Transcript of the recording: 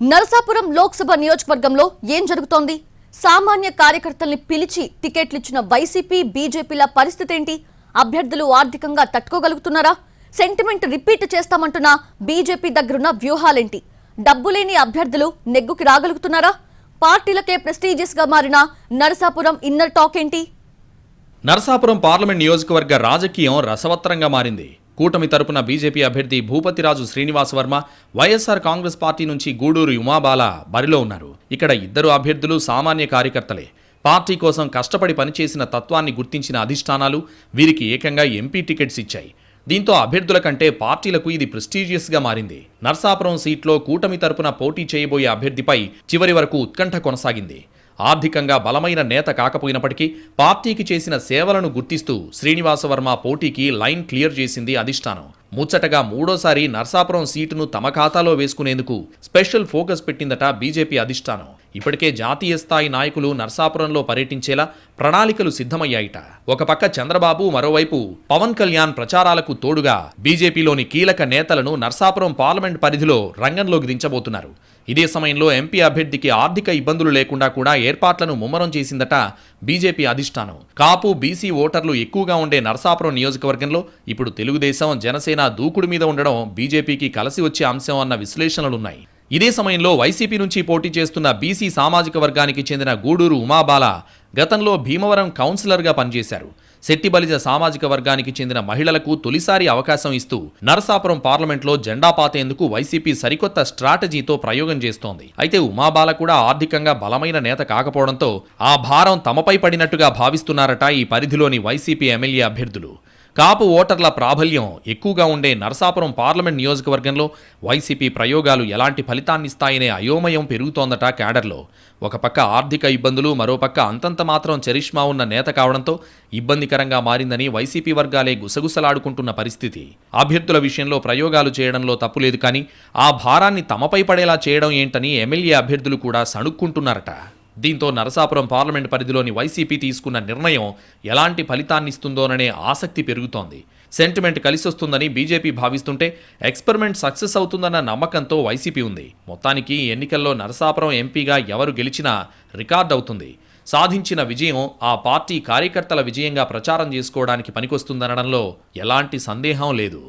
నరసాపురం లోక్సభ నియోజకవర్గంలో ఏం జరుగుతోంది? సామాన్య కార్యకర్తల్ని పిలిచి టికెట్లిచ్చిన వైసీపీ బీజేపీల పరిస్థితి ఏంటి? అభ్యర్థులు ఆర్థికంగా తట్టుకోగలుగుతున్నారా? సెంటిమెంట్ రిపీట్ చేస్తామంటున్న బీజేపీ దగ్గరున్న వ్యూహాలేంటి? డబ్బు లేని అభ్యర్థులు నెగ్గుకి రాగలుగుతున్నారా? పార్టీలకే ప్రెస్టీజియస్గా మారిన నరసాపురం ఇన్నర్ టాక్ ఏంటి? నరసాపురం పార్లమెంట్ నియోజకవర్గ రాజకీయం రసవత్తరంగా మారింది. కూటమి తరపున బీజేపీ అభ్యర్థి Bhupathiraju Srinivas Varma YSR Congress party నుంచి గూడూరు ఉమాబాల బరిలో ఉన్నారు. ఇక్కడ ఇద్దరు అభ్యర్థులు సామాన్య కార్యకర్తలే. పార్టీ కోసం కష్టపడి పనిచేసిన తత్వాన్ని గుర్తించిన అధిష్టానాలు వీరికి ఏకంగా ఎంపీ టికెట్స్ ఇచ్చాయి. దీంతో అభ్యర్థుల కంటే పార్టీలకు ఇది ప్రెస్టీజియస్గా మారింది. నర్సాపురం సీట్లో కూటమి తరపున పోటీ చేయబోయే అభ్యర్థిపై చివరి వరకు ఉత్కంఠ కొనసాగింది. ఆర్థికంగా బలమైన నేత కాకపోయినప్పటికీ పార్టీకి చేసిన సేవలను గుర్తిస్తూ శ్రీనివాసవర్మ పోటీకి లైన్ క్లియర్ చేసింది అధిష్టానం. ముచ్చటగా మూడోసారి నర్సాపురం సీటును తమ ఖాతాలో వేసుకునేందుకు స్పెషల్ ఫోకస్ పెట్టిందట బీజేపీ అధిష్టానం. ఇప్పటికే జాతీయ స్థాయి నాయకులు నర్సాపురంలో పర్యటించేలా ప్రణాళికలు సిద్ధమయ్యాయిట. ఒక పక్క చంద్రబాబు మరోవైపు పవన్ కళ్యాణ్ ప్రచారాలకు తోడుగా బీజేపీలోని కీలక నేతలను నర్సాపురం పార్లమెంట్ పరిధిలో రంగంలోకి దించబోతున్నారు. ఇదే సమయంలో ఎంపీ అభ్యర్థికి ఆర్థిక ఇబ్బందులు లేకుండా కూడా ఏర్పాట్లను ముమ్మరం చేసిందట బీజేపీ అధిష్టానం. కాపు బీసీ ఓటర్లు ఎక్కువగా ఉండే నరసాపురం నియోజకవర్గంలో ఇప్పుడు తెలుగుదేశం జనసేన దూకుడు మీద ఉండడం బీజేపీకి కలిసి వచ్చే అంశం అన్న విశ్లేషణలున్నాయి. ఇదే సమయంలో వైసీపీ నుంచి పోటీ చేస్తున్న బీసీ సామాజిక వర్గానికి చెందిన గూడూరు ఉమాబాల గతంలో భీమవరం కౌన్సిలర్గా పనిచేశారు. శెట్టిబలిజ సామాజిక వర్గానికి చెందిన మహిళలకు తొలిసారి అవకాశం ఇస్తూ నరసాపురం పార్లమెంట్లో జెండా పాతేందుకు వైసీపీ సరికొత్త స్ట్రాటజీతో ప్రయోగం చేస్తోంది. అయితే ఉమాబాల కూడా ఆర్థికంగా బలమైన నేత కాకపోవడంతో ఆ భారం తమపై పడినట్టుగా భావిస్తున్నారట ఈ పరిధిలోని వైసీపీ ఎమ్మెల్యే అభ్యర్థులు. కాపు ఓటర్ల ప్రాబల్యం ఎక్కువగా ఉండే నరసాపురం పార్లమెంట్ నియోజకవర్గంలో వైసీపీ ప్రయోగాలు ఎలాంటి ఫలితాన్నిస్తాయనే అయోమయం పెరుగుతోందట క్యాడర్లో. ఒక పక్క ఆర్థిక ఇబ్బందులు మరోపక్క అంతంత మాత్రం చరిష్మా ఉన్న నేత కావడంతో ఇబ్బందికరంగా మారిందని వైసీపీ వర్గాలే గుసగుసలాడుకుంటున్న పరిస్థితి. అభ్యర్థుల విషయంలో ప్రయోగాలు చేయడంలో తప్పులేదు కానీ ఆ భారాన్ని తమపై పడేలా చేయడం ఏంటని ఎమ్మెల్యే అభ్యర్థులు కూడా సణుక్కుంటున్నారట. దీంతో నరసాపురం పార్లమెంట్ పరిధిలోని వైసీపీ తీసుకున్న నిర్ణయం ఎలాంటి ఫలితాన్నిస్తుందోననే ఆసక్తి పెరుగుతోంది. సెంటిమెంట్ కలిసొస్తుందని బీజేపీ భావిస్తుంటే ఎక్స్పెరిమెంట్ సక్సెస్ అవుతుందన్న నమ్మకంతో వైసీపీ ఉంది. మొత్తానికి ఎన్నికల్లో నరసాపురం ఎంపీగా ఎవరు గెలిచినా రికార్డ్ అవుతుంది సాధించిన విజయం ఆ పార్టీ కార్యకర్తల విజయంగా ప్రచారం చేసుకోవడానికి పనికొస్తుందనడంలో ఎలాంటి సందేహం లేదు.